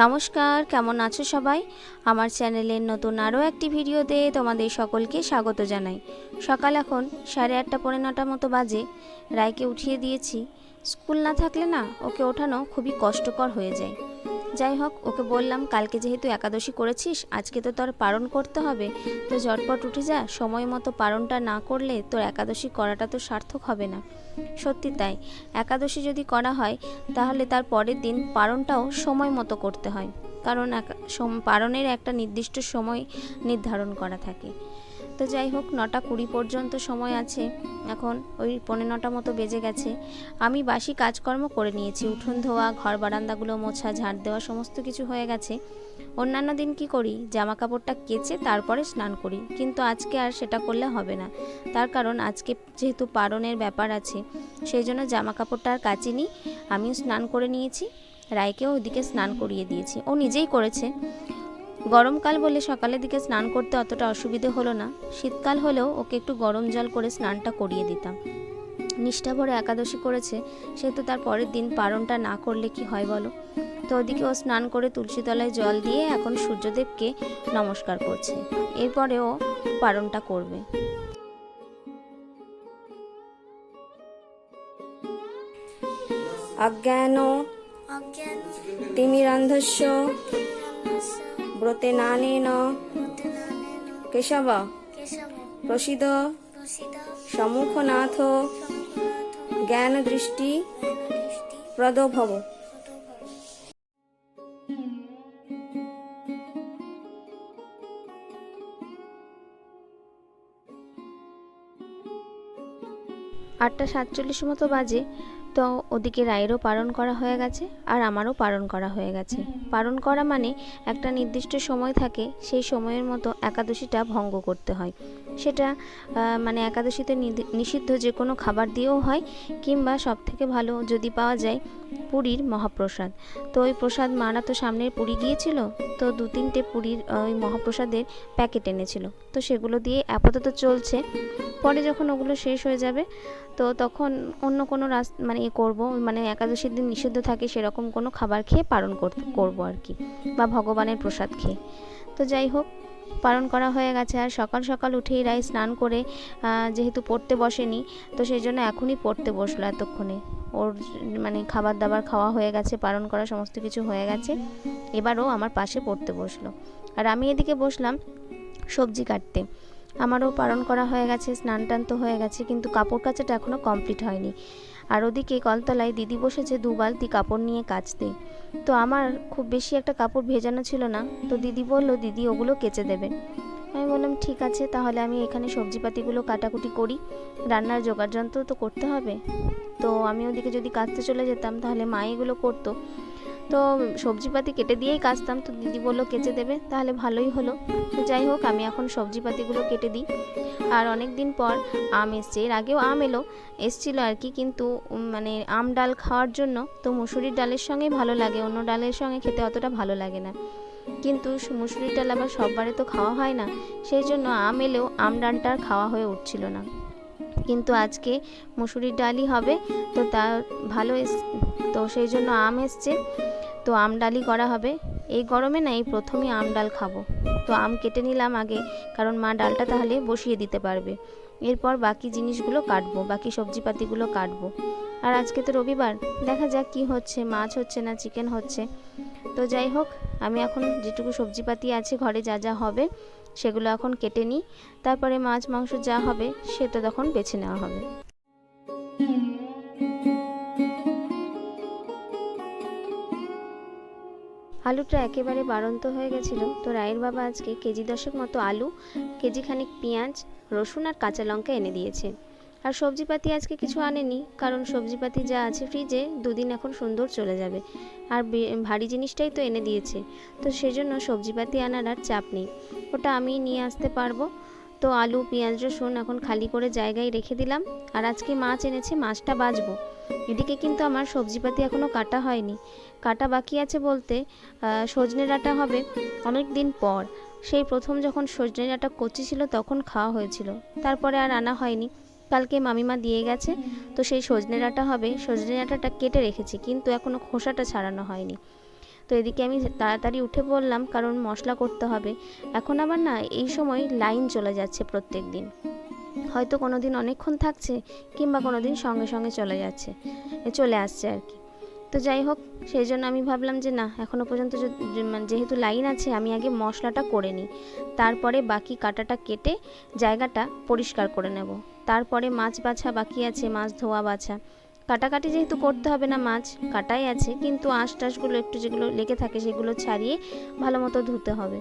নমস্কার, কেমন আছো সবাই? আমার চ্যানেলের নতুন আরও একটি ভিডিওতে তোমাদের সকলকে স্বাগত জানাই। সকাল এখন সাড়ে আটটা পৌনে নটা মতো বাজে। রায়কে উঠিয়ে দিয়েছি। স্কুল না থাকলে না ওকে ওঠানো খুবই কষ্টকর হয়ে যায়। যাই হোক, ওকে বললাম, কালকে যেহেতু একাদশী করেছিস, আজকে তো তোর পালন করতে হবে। তো ঝটপট উঠে যা, সময় মতো পালনটা না করলে তোর একাদশী করাটা তো সার্থক হবে না। সত্যি তাই। একাদশী যদি করা হয়, তাহলে তার পরের দিন পালনটাও সময় মতো করতে হয়। কারণ পালনের একটা নির্দিষ্ট সময় নির্ধারণ করা থাকে। তো যাই হোক, নটা কুড়ি পর্যন্ত সময় আছে। এখন ওই পনেরো নটা মতো বেজে গেছে। আমি বাসি কাজকর্ম করে নিয়েছি। উঠোন ধোয়া, ঘর বারান্দাগুলো মোছা, ঝাড় দেওয়া, সমস্ত কিছু হয়ে গেছে। অন্যান্য দিন কি করি? জামা কাপড়টা কেচে তারপরে স্নান করি। কিন্তু আজকে আর সেটা করলে হবে না। তার কারণ আজকে যেহেতু পারণের ব্যাপার আছে, সেই জন্য জামা কাপড়টা আর কাচিনি। আমিও স্নান করে নিয়েছি। রায়কেও ওইদিকে স্নান করিয়ে দিয়েছি। ও নিজেই করেছে। গরমকাল বলে সকালের দিকে স্নান করতে অতটা অসুবিধে হলো না। শীতকাল হলেও ওকে একটু গরম জল করে স্নানটা করিয়ে দিতাম। নিষ্ঠা ভরে একাদশী করেছে সেহেতু তার পরের দিন পারণটা না করলে কি হয় বলো? তো ওদিকে ও স্নান করে তুলসীতলায় জল দিয়ে এখন সূর্যদেবকে নমস্কার করছে। এরপরে ও পারণটা করবে। অজ্ঞান অজ্ঞান তিমিরান্ধস্য কেশব কেশব প্রসিদ প্রসিদ্ধ সম্মুখনাথ জ্ঞান দৃষ্টি দৃষ্টি প্রদভব। আটটা সাতচল্লিশ মতো বাজে। তো ওদিকে রায়েরও পালন করা হয়ে গেছে আর আমারও পালন করা হয়ে গেছে। পালন করা মানে একটা নির্দিষ্ট সময় থাকে, সেই সময়ের মতো একাদশীটা ভঙ্গ করতে হয়। সেটা মানে একাদশীতে নিষিদ্ধ যে কোনো খাবার দিয়েও হয়, কিংবা সব থেকে ভালো যদি পাওয়া যায় পুরীর মহাপ্রসাদ। তো ওই প্রসাদ মারা তো সামনের পুরী গিয়েছিল, তো দু তিনটে পুরীর ওই মহাপ্রসাদের প্যাকেট এনেছিল। তো সেগুলো দিয়ে আপাতত চলছে। পরে যখন ওগুলো শেষ হয়ে যাবে, তো তখন অন্য কোনো রাস মানে এ করব মানে একাদশীর দিন নিষিদ্ধ থাকে সেরকম কোনো খাবার খেয়ে পালন করব আর কি, বা ভগবানের প্রসাদ খেয়ে। তো যাই হোক পালন করা হয়ে গেছে। আর সকাল সকাল উঠেই রাই স্নান করে যেহেতু পড়তে বসেনি, তো সেই জন্য এখনই পড়তে বসল এতক্ষণে। ওর মানে খাবার দাবার খাওয়া হয়ে গেছে, পালন করা সমস্ত কিছু হয়ে গেছে। এবারও আমার পাশে পড়তে বসল। আর আমি এদিকে বসলাম সবজি কাটতে। আমারও পালন করা হয়ে গেছে স্নান টান তো হয়ে গেছে, কিন্তু কাপড় কাচাটা এখনও কমপ্লিট হয়নি। আর ওদিকে কলতলায় দিদি বসেছে দু বালতি কাপড় নিয়ে কাচতে। তো আমার খুব বেশি একটা কাপড় ভেজানো ছিল না। তো দিদি বলল, দিদি, ওগুলো কেচে দেবে। আমি বললাম, ঠিক আছে, তাহলে আমি এখানে সবজিপাতিগুলো কাটাকুটি করি। রান্নার জোগাড় যন্ত্র তো করতে হবে। তো আমি ওদিকে যদি কাচতে চলে যেতাম, তাহলে মা এগুলো করতো। তো সবজিপাতি কেটে দিয়েই কাচতাম। তো দিদি বলল, কেচে দেবে, তাহলে ভালোই হলো। তো যাই হোক, আমি এখন সবজিপাতিগুলো কেটে দিই। আর অনেক দিন পর আম এসছে। এর আগেও আম এলো, এসছিল আর কি, কিন্তু মানে আম ডাল খাওয়ার জন্য তো মুসুরির ডালের সঙ্গেই ভালো লাগে, অন্য ডালের সঙ্গে খেতে অতটা ভালো লাগে না। কিন্তু মুসুরির ডাল আবার সববারে তো খাওয়া হয় না, সেই জন্য আম এলেও আম ডালটা খাওয়া হয়ে উঠছিল না। কিন্তু আজকে মুসুরির ডালই হবে, তো তা ভালো এস, তো সেই জন্য আম এসছে। তো আম ডালই করা হবে। এই গরমে না এই প্রথমই আম ডাল খাব। তো আম কেটে নিলাম আগে, কারণ মা ডালটা তাহলে বসিয়ে দিতে পারবে। এরপর বাকি জিনিসগুলো কাটবো, বাকি সবজিপাতিগুলো কাটবো। আর আজকে তো রবিবার, দেখা যাক কি হচ্ছে, মাছ হচ্ছে না, চিকেন হচ্ছে। তো যাই হোক, আমি এখন যেটুকু সবজিপাতি আছে, ঘরে যা যা হবে, সেগুলো এখন কেটে নিই। তারপরে মাছ, মাংস যা হবে সেটা তখন বেছে নেওয়া হবে। আলুটা একেবারে বাড়ন্ত হয়ে গেছিল। তো রায়ের বাবা আজকে কেজি দশেক মতো আলু কেজি খানিক পেঁয়াজ, রসুন আর কাঁচা লঙ্কা এনে দিয়েছে। আর সবজিপাতি আজকে কিছু আনেনি, কারণ সবজিপাতি যা আছে ফ্রিজে দুদিন এখন সুন্দর চলে যাবে। আর ভারী জিনিসটাই তো এনে দিয়েছে। তো সেজন্য সবজিপাতি আনার আর চাপ নেই। ওটা আমি নিয়ে আসতে পারব। তো আলু, পেঁয়াজ, রসুন এখন খালি করে জায়গায় রেখে দিলাম আর আজকে মাছ এনেছে, মাছটা বাজবো। এদিকে কিন্তু আমার সবজিপাতি এখনও কাটা হয়নি। কাটা বাকি আছে বলতে সজনে ডাঁটা হবে অনেক দিন পর। সেই প্রথম যখন সজনে ডাঁটা কচি ছিল তখন খাওয়া হয়েছিল। তারপরে আর আনা হয়নি। কালকে মামিমা দিয়ে গেছে, তো সেই সজনে ডাঁটা হবে। সজনে ডাঁটাটা কেটে রেখেছি, কিন্তু এখনও খোসাটা ছাড়ানো হয়নি। তো এদিকে আমি তাড়াতাড়ি উঠে পড়লাম কারণ মশলা করতে হবে। এখন আবার না, এই সময় লাইন চলে যাচ্ছে প্রত্যেক দিন হয়তো কোনো দিন অনেকক্ষণ থাকছে কিংবা কোনো দিন সঙ্গে সঙ্গে চলে যাচ্ছে চলে আসছে আর কি। তো যাই হোক, সেই জন্য আমি ভাবলাম যে না এখনও পর্যন্ত মানে যেহেতু লাইন আছে, আমি আগে মশলাটা করে নিই। তারপরে বাকি কাটাটা কেটে জায়গাটা পরিষ্কার করে নেব। তারপরে মাছ বাছা বাকি আছে, মাছ ধোয়া বাছা। কাটাকাটি যেহেতু করতে হবে না মাছ, কাটাই আছে, কিন্তু আঁশ টাশগুলো একটু যেগুলো লেগে থাকে সেগুলো ছাড়িয়ে ভালো মতো ধুতে হবে।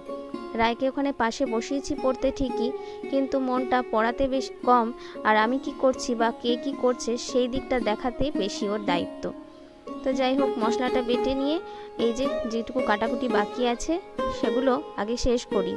রায়কে ওখানে পাশে বসিয়েছি পড়তে ঠিকই, কিন্তু মনটা পড়াতে বেশ কম, আর আমি কি করছি বা কে কি করছে সেই দিকটা দেখাতে বেশি ওর দায়িত্ব। তো যাই হোক, মশলাটা বেটে নিয়ে এই যে যেটুকু কাটাকুটি বাকি আছে, সেগুলো আগে শেষ করি।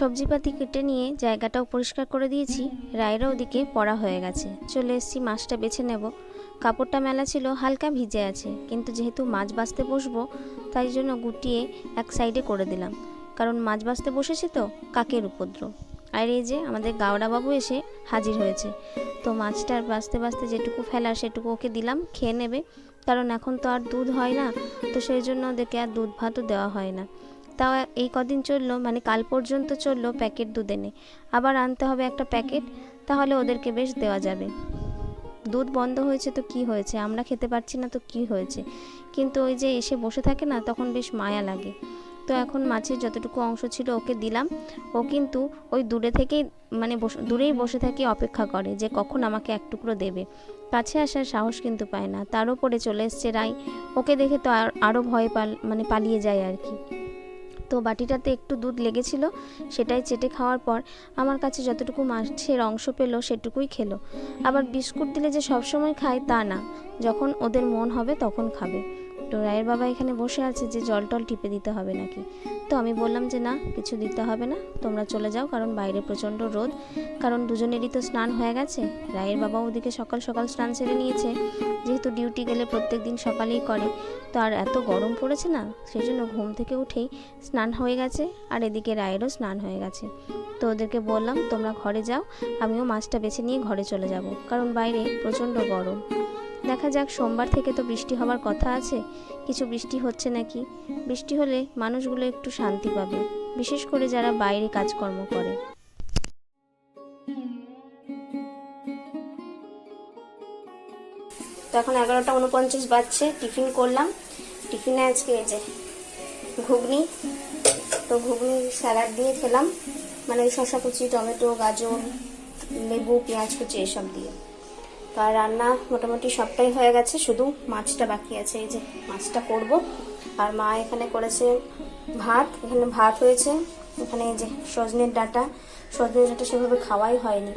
সবজিপাতি কেটে নিয়ে জায়গাটাও পরিষ্কার করে দিয়েছি। রায়েরও ওদিকে পড়া হয়ে গেছে। চলে এসেছি, মাছটা বেছে নেব। কাপড়টা মেলা ছিল, হালকা ভিজে আছে। কিন্তু যেহেতু মাছ বাছতে বসবো, তাই জন্য গুটিয়ে এক সাইডে করে দিলাম। কারণ মাছ বাছতে বসেছি তো, কাকের উপদ্রব। আর এই যে আমাদের বাবু এসে হাজির হয়েছে। তো মাছটার বাঁচতে বাছতে যেটুকু ফেলার সেটুকু ওকে দিলাম, খেয়ে নেবে। কারণ এখন তো আর দুধ হয় না, তো সেই জন্য ওদেরকে আর দুধ ভাতও দেওয়া হয় না। তাও এই কদিন চলল মানে কাল পর্যন্ত চলল প্যাকেট দুধ এনে আবার আনতে হবে একটা প্যাকেট, তাহলে ওদেরকে বেশ দেওয়া যাবে। দুধ বন্ধ হয়েছে তো কি হয়েছে? আমরা খেতে পারছি না তো কি হয়েছে? কিন্তু ওই যে এসে বসে থাকে না, তখন বেশ মায়া লাগে। তো এখন মাছের যতটুকু অংশ ছিল ওকে দিলাম। ও কিন্তু ওই দূরে থেকেই মানে দূরেই বসে থাকে অপেক্ষা করে যে কখন আমাকে এক টুকরো দেবে। কাছে আসার সাহস কিন্তু পায় না। তার উপরে চলে এসছে রাই। ওকে দেখে তো আর আরও ভয় পাল মানে পালিয়ে যায় আর কি। তো বাটিটাতে একটু দুধ লেগেছিল, সেটাই চেটে খাওয়ার পর আমার কাছে যতটুকু মাছের অংশ পেল সেটুকুই খেলো। আবার বিস্কুট দিলে যে সবসময় খায় তা না, যখন ওদের মন হবে তখন খাবে। তো রায়ের বাবা এখানে বসে আছে যে জল টল টিপে দিতে হবে নাকি। তো আমি বললাম যে না, কিছু দিতে হবে না, তোমরা চলে যাও, কারণ বাইরে প্রচণ্ড রোদ। কারণ দুজনেরই তো স্নান হয়ে গেছে। রায়ের বাবা ওদিকে সকাল সকাল স্নান সেরে নিয়েছে। যেহেতু ডিউটি গেলে প্রত্যেক দিন সকালেই করে। তো আর এত গরম পড়েছে না সেই জন্য ঘুম থেকে উঠেই স্নান হয়ে গেছে, আর এদিকে রায়েরও স্নান হয়ে গেছে। তো ওদেরকে বললাম, তোমরা ঘরে যাও, আমিও মাছটা বেছে নিয়ে ঘরে চলে যাব, কারণ বাইরে প্রচণ্ড গরম। দেখা যাক সোমবার থেকে তো বৃষ্টি হওয়ার কথা আছে। কিছু বৃষ্টি হচ্ছে নাকি? বৃষ্টি হলে মানুষগুলো একটু শান্তি পাবে, বিশেষ করে যারা বাইরে কাজকর্ম করে। তো এখন এগারোটা উনপঞ্চাশ বাজছে, টিফিন করলাম। টিফিনে আজকে এই যে ঘুগনি। তো ঘুগনি, স্যালাড দিয়ে খেলাম। মানে শসা কুচি, টমেটো, গাজর, লেবু, পেঁয়াজ কুচি, এসব দিয়ে। তো আর রান্না মোটামুটি সবটাই হয়ে গেছে, শুধু মাছটা বাকি আছে, এই যে মাছটা করব। আর মা এখানে করেছে ভাত, এখানে ভাত হয়েছে, এখানে এই যে সজনের ডাটা। সজনের ডাটা সেভাবে খাওয়াই হয়নি।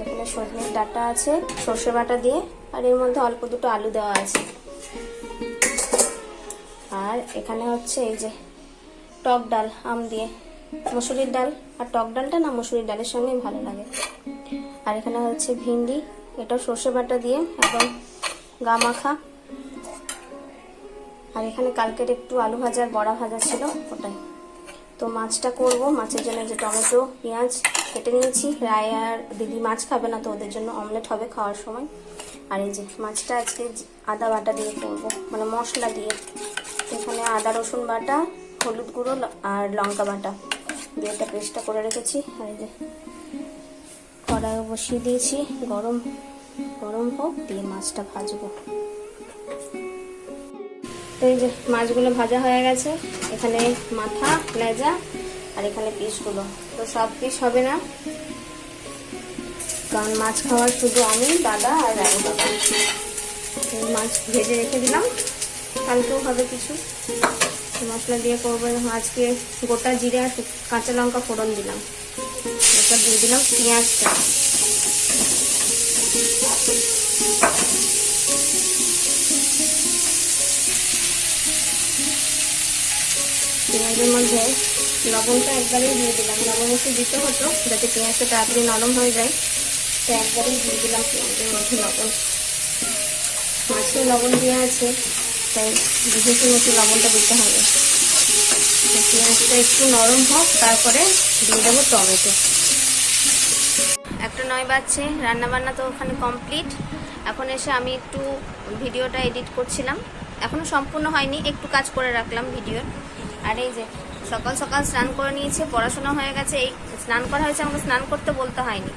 এখানে সজনের ডাটা আছে, সর্ষে বাটা দিয়ে, আর এর মধ্যে অল্প দুটো আলু দেওয়া আছে। আর এখানে হচ্ছে এই যে টক ডাল, আম দিয়ে। মসুরির ডাল, আর টক ডালটা না মসুরির ডালের সঙ্গেই ভালো লাগে। আর এখানে হচ্ছে ভিন্ডি এটা সর্ষে বাটা দিয়ে একদম গা মাখা। আর এখানে কালকের একটু আলু ভাজা আর বড়া ভাজা ছিল ওটাই। তো মাছটা করব, মাছের জন্য যে টমেটো, পেঁয়াজ কেটে নিয়েছি। রায় আর দিদি মাছ খাবে না তো ওদের জন্য অমলেট হবে খাওয়ার সময়। আর এই যে মাছটা আজকে আদা বাটা দিয়ে করব মানে মশলা দিয়ে। এখানে আদা, রসুন বাটা, হলুদ গুঁড়ো আর লঙ্কা বাটা দিয়ে একটা পেস্টটা করে রেখেছি। আর এই যে কড়াইও বসিয়ে দিয়েছি, গরম গরম হোক, দিয়ে মাছটা ভাজবো। তো এই যে মাছগুলো ভাজা হয়ে গেছে, এখানে মাথা, লেজা আর এখানে পিসগুলো। তো সব পিস হবে না, কারণ মাছ খাওয়ার শুধু আমি, দাদা আর মাছ ভেজে রেখে দিলাম, কালকেও হবে কিছু। মশলা দিয়ে করব, আজকে গোটা জিরে আর কাঁচা লঙ্কা ফোড়ন দিলাম। এটা দিয়ে দিলাম পেঁয়াজটা। পেঁয়াজের মধ্যে লবণটা একবারেই দিয়ে দিলাম। লবণ একটু দিতে হতো, যাতে পেঁয়াজটা তাড়াতাড়ি নরম হয়ে যায়। তো একবারেই দিয়ে দিলাম পেঁয়াজের মধ্যে লবণ। মাছে লবণ দেওয়া আছে, তাই বুঝে শুনে লবণটা দিতে হবে। পেঁয়াজটা একটু নরম হোক, তারপরে দিয়ে দেবো টমেটো। নয় বাজছে, রান্নাবান্না তো ওখানে কমপ্লিট এখন এসে আমি একটু ভিডিওটা এডিট করছিলাম। এখনও সম্পূর্ণ হয়নি, একটু কাজ করে রাখলাম ভিডিওর। আর এই যে, সকাল সকাল স্নান করে নিয়েছে, পড়াশোনা হয়ে গেছে, এই স্নান করা হয়েছে আমাকে স্নান করতে বলতে হয়নি।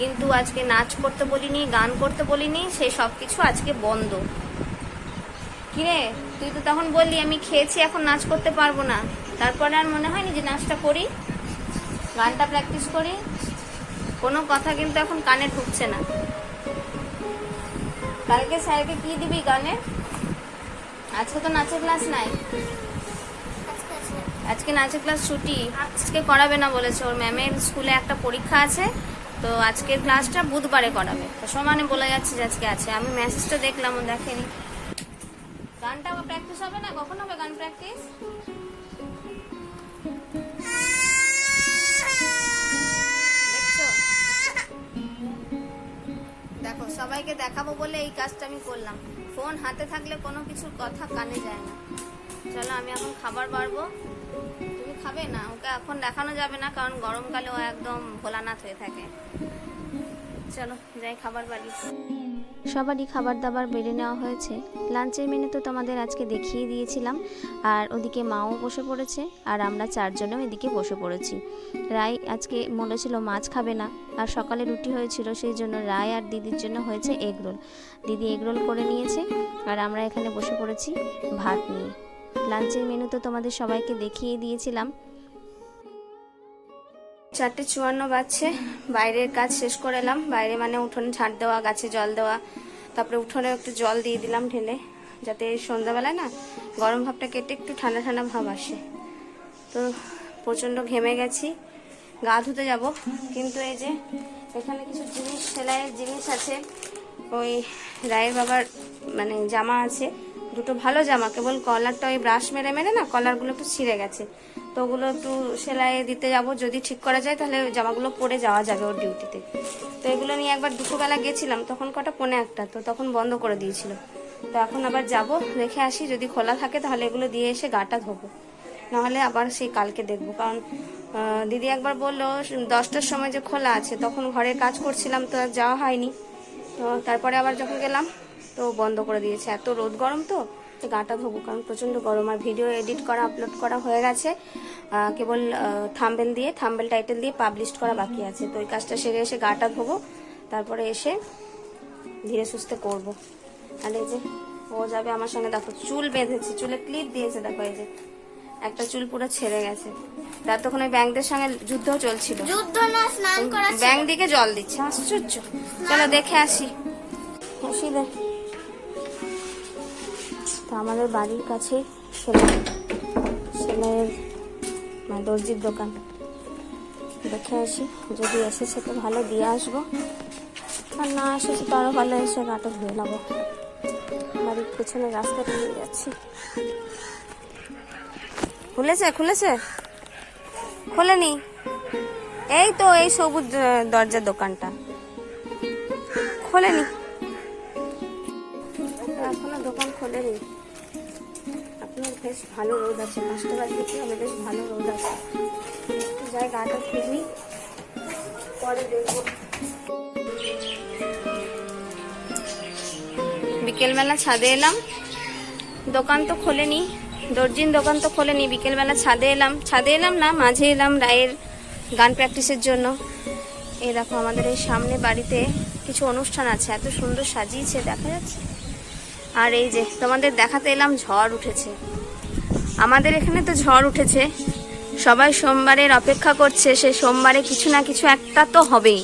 কিন্তু আজকে নাচ করতে বলিনি, গান করতে বলিনি সেই সব কিছু আজকে বন্ধ। কিরে তুই তো তখন বললি আমি খেয়েছি, এখন নাচ করতে পারব না। তারপরে আর মনে হয়নি যে নাচটা করি? গানটা প্র্যাকটিস করি? কোনো কথা কিন্তু এখন কানে ঢুকছে না। কালকে স্যারকে কি দিবি গানে আজকে তো নাচের ক্লাস নাই। আজকে নাচের ক্লাস ছুটি। আজকে করাবে না বলেছে ওর ম্যামের স্কুলে একটা পরীক্ষা আছে, তো আজকের ক্লাসটা বুধবারে করাবে। তো সমানে বলে যাচ্ছে যে আজকে আছে। আমি মেসেজটা দেখলাম, ও দেখেনি। গানটা আবার প্র্যাকটিস হবে না? কখন হবে গান প্র্যাকটিস সবাইকে দেখাবো বলে এই কাজটা আমি করলাম। ফোন হাতে থাকলে কোনো কিছুর কথা কানে যায় না। চলো, আমি এখন খাবার বাড়বো। তুমি খাবে না? ওকে এখন দেখানো যাবে না, কারণ গরমকালে ও একদম ভোলানাথ হয়ে থাকে। চলো, যাই, খাবার বাড়ি। সবারই খাবার দাবার বেড়ে নেওয়া হয়েছে। লাঞ্চের মেনু তো তোমাদের আজকে দেখিয়ে দিয়েছিলাম। আর ওদিকে মাও বসে পড়েছে, আর আমরা চারজনেও এদিকে বসে পড়েছি। রায় আজকে মনে ছিল মাছ খাবে না, আর সকালে রুটি হয়েছিল, সেই জন্য রায় আর দিদির জন্য হয়েছে এগ রোল। দিদি এগ রোল করে নিয়েছে, আর আমরা এখানে বসে পড়েছি ভাত নিয়ে। লাঞ্চের মেনু তো তোমাদের সবাইকে দেখিয়ে দিয়েছিলাম। চারটে চুয়ান্ন বাজছে। বাইরের কাজ শেষ করে এলাম। বাইরে মানে উঠোনে ঝাড় দেওয়া, গাছে জল দেওয়া। তারপরে উঠোনে একটু জল দিয়ে দিলাম ঢেলে, যাতে সন্ধ্যাবেলায় না গরম ভাবটা কেটে একটু ঠান্ডা ঠান্ডা ভাব আসে। তো প্রচণ্ড ঘেমে গেছি। গা ধুতে যাব। কিন্তু এই যে এখানে কিছু জিনিস, সেলাইয়ের জিনিস আছে। ওই রায়ের বাবার মানে জামা আছে। দুটো ভালো জামা, কেবল কলারটা ওই ব্রাশ মেরে মেরে না কলারগুলো একটু ছিঁড়ে গেছে। তো ওগুলো একটু সেলাই দিতে যাব, যদি ঠিক করা যায় তাহলে জামাগুলো পরে যাওয়া যাবে ওর ডিউটিতে তো এগুলো নিয়ে একবার দুপুরবেলা গেছিলাম, তখন কটা, পনে একটা, তো তখন বন্ধ করে দিয়েছিল। তো এখন আবার যাব দেখে আসি, যদি খোলা থাকে তাহলে এগুলো দিয়ে এসে গাটা ধোবো। নাহলে আবার সেই কালকে দেখব, কারণ দিদি একবার বলল, দশটার সময় যে খোলা আছে, তখন ঘরে কাজ করছিলাম তো যাওয়া হয়নি। তো তারপরে আবার যখন গেলাম তো বন্ধ করে দিয়েছে। এত রোদ গরম তো? গাটা ধোবো কারণ প্রচণ্ড গরম। আর ভিডিও এডিট করা আপলোড করা হয়ে গেছে। কেবল থাম্বেল দিয়ে থাম্বেল টাইটেল দিয়ে পাবলিশ করা বাকি আছে। তো ওই কাজটা সেরে এসে গাটা ধোবো তারপরে এসে ধীরে সুস্থে করব। আর এই যে ও যাবে আমার সঙ্গে দেখো চুল বেঁধেছে চুলে ক্লিপ দিয়েছে দেখো এই যে। একটা চুল পুরো ছেড়ে গেছে। তার তখন ওই ব্যাংকদের সঙ্গে যুদ্ধ চলছিল। যুদ্ধ না স্নান করা ব্যাংক দিকে জল দিচ্ছে। আশ্চর্য। চলো দেখে আসি। আসি দে তো আমাদের বাড়ির কাছে সেলাই, সেলাইয়ের মানে দর্জির দোকান। দেখে আসি, যদি এসেছে তো ভালো, দিয়ে আসব। আর না এসেছে তো আরও ভালো, এসে গাটা ধুয়ে নেব। বাড়ির পেছনে রাস্তা দিয়ে যাচ্ছি। খুলেছে খুলেছে? খোলেনি? এই তো, এই সবুজ দরজার দোকানটা। খোলেনি? এখনও দোকান খোলেনি। আপনার বেশ ভালো রোদ আছে বাজে কি হবে বেশ ভালো রোদ আছে। যাই, গাটা ফিরি পরে দেখব। বিকেলবেলা ছাদে এলাম, দোকান তো খোলেনি দর্জিন দোকান তো খোলেনি, বিকেলবেলা ছাদে এলাম। ছাদে এলাম না, মাঝে এলাম রায়ের গান প্র্যাকটিসের জন্য। এই দেখো, আমাদের এই সামনে বাড়িতে কিছু অনুষ্ঠান আছে, এত সুন্দর সাজিয়েছে, দেখা যাচ্ছে। আর এই যে, তোমাদের দেখাতে এলাম, ঝড় উঠেছে। আমাদের এখানে তো ঝড় উঠেছে। সবাই সোমবারের অপেক্ষা করছে, সে সোমবারে কিছু না কিছু একটা তো হবেই।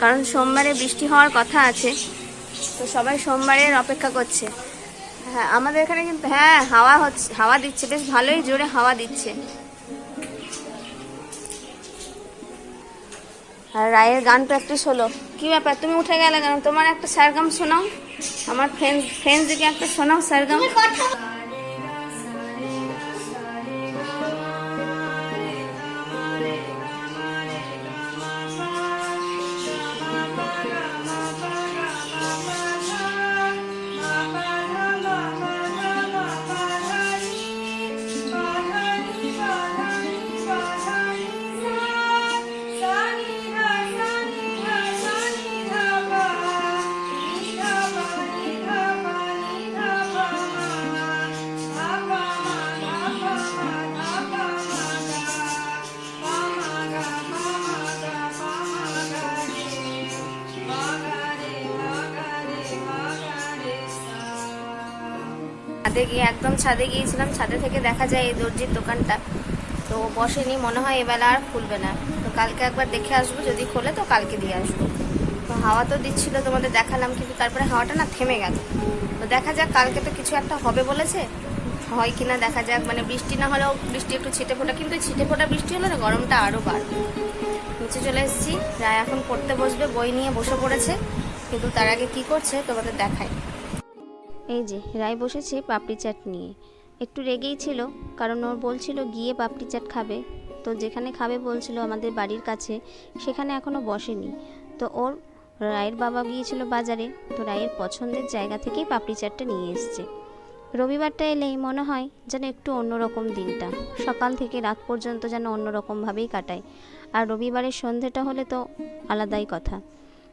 কারণ সোমবারে বৃষ্টি হওয়ার কথা আছে, তো সবাই সোমবারের অপেক্ষা করছে। হ্যাঁ আমাদের এখানে কিন্তু হ্যাঁ হাওয়া হচ্ছে, হাওয়া দিচ্ছে, বেশ ভালোই জোরে হাওয়া দিচ্ছে। আর রায়ের গান প্র্যাকটিস হলো। কি ব্যাপার? তুমি উঠে গেলে কেন? তোমার একটা স্যারগাম শোনাও। আমার ফ্রেন্ড ফ্রেন্ডসকে একটা শোনাও স্যারগাম। ছাদে গিয়ে, একদম ছাদে গিয়েছিলাম। ছাদে থেকে দেখা যায় এই দর্জির দোকানটা। তো বসেনি, মনে হয় এবেলা আর খুলবে না। তো কালকে একবার দেখে আসব, যদি খোলে তো কালকে দিয়ে আসব। তো হাওয়া তো দিচ্ছিল, তোমাদের দেখালাম, কিন্তু তারপরে হাওয়াটা না থেমে গেল। তো দেখা যাক, কালকে তো কিছু একটা হবে বলেছে। হয় কিনা দেখা যাক মানে বৃষ্টি না হলেও বৃষ্টি একটু ছিটে ফোটা, কিন্তু ছিটে ফোটা বৃষ্টি হলে না গরমটা আরও বাড়বে। নিচে চলে এসেছি, রায় এখন পড়তে বসবে, বই নিয়ে বসে পড়েছে। কিন্তু তার আগে কি করছে, তোমাদের দেখাই। এই যে, রায় বসেছে পাপড়ি চাট নিয়ে। একটু রেগেই ছিল, কারণ ওর বলছিল গিয়ে পাপড়ি চাট খাবে। তো যেখানে খাবে বলছিল আমাদের বাড়ির কাছে, সেখানে এখনও বসেনি। তো ওর রায়ের বাবা গিয়েছিল বাজারে, তো রায়ের পছন্দের জায়গা থেকেই পাপড়ি চাটটা নিয়ে এসছে। রবিবারটা এলেই মনে হয় যেন একটু অন্যরকম দিনটা। সকাল থেকে রাত পর্যন্ত যেন অন্যরকমভাবেই কাটায়। আর রবিবারের সন্ধেটা হলে তো আলাদাই কথা।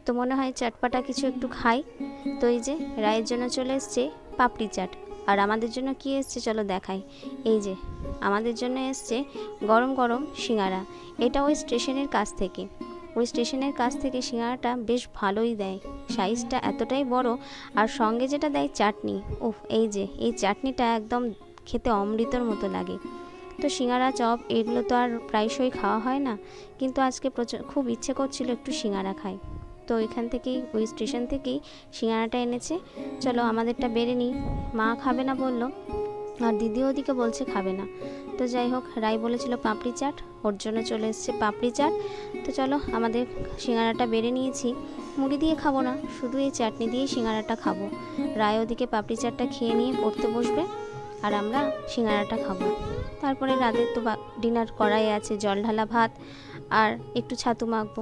তো মনে হয় চাটপাটা কিছু একটু খাই। তো এই যে, রায়ের জন্য চলে এসছে পাপড়ি চাট। আর আমাদের জন্য কি এসছে চলো দেখাই। এই যে, আমাদের জন্য এসছে গরম গরম সিঙ্গারা। এটা ওই স্টেশনের কাছ থেকে। ওই স্টেশনের কাছ থেকে সিঙ্গারাটা বেশ ভালোই দেয়। সাইজটা এতটাই বড় আর সঙ্গে যেটা দেয় চাটনি। উফ, এই যে, এই চাটনিটা একদম খেতে অমৃতর মতো লাগে। তো সিঙ্গারা চপ, এগুলো তো আর প্রায়শই খাওয়া হয় না। কিন্তু আজকে প্রচুর, খুব ইচ্ছে করছিল একটু সিঙ্গারা খাই। তো ওইখান থেকেই, ওই স্টেশন থেকেই সিঙ্গারাটা এনেছে। চলো আমাদেরটা বেড়ে নিই। মা খাবে না বলল, আর দিদি ওদিকে বলছে খাবে না। তো যাই হোক, রাই বলেছিল পাপড়ি চাট, ওর জন্য চলে এসছে পাপড়ি চাট। তো চলো আমাদের সিঙ্গারাটা বেড়ে নিয়েছি। মুড়ি দিয়ে খাব না, শুধু এই চাটনি দিয়েই সিঙ্গারাটা খাব। রায় ওদিকে পাপড়ি চাটটা খেয়ে নিয়ে পড়তে বসবে, আর আমরা সিঙ্গারাটা খাব। তারপরে রাতের তো ডিনার করাই আছে, জল ঢালা ভাত, আর একটু ছাতু মাখবো।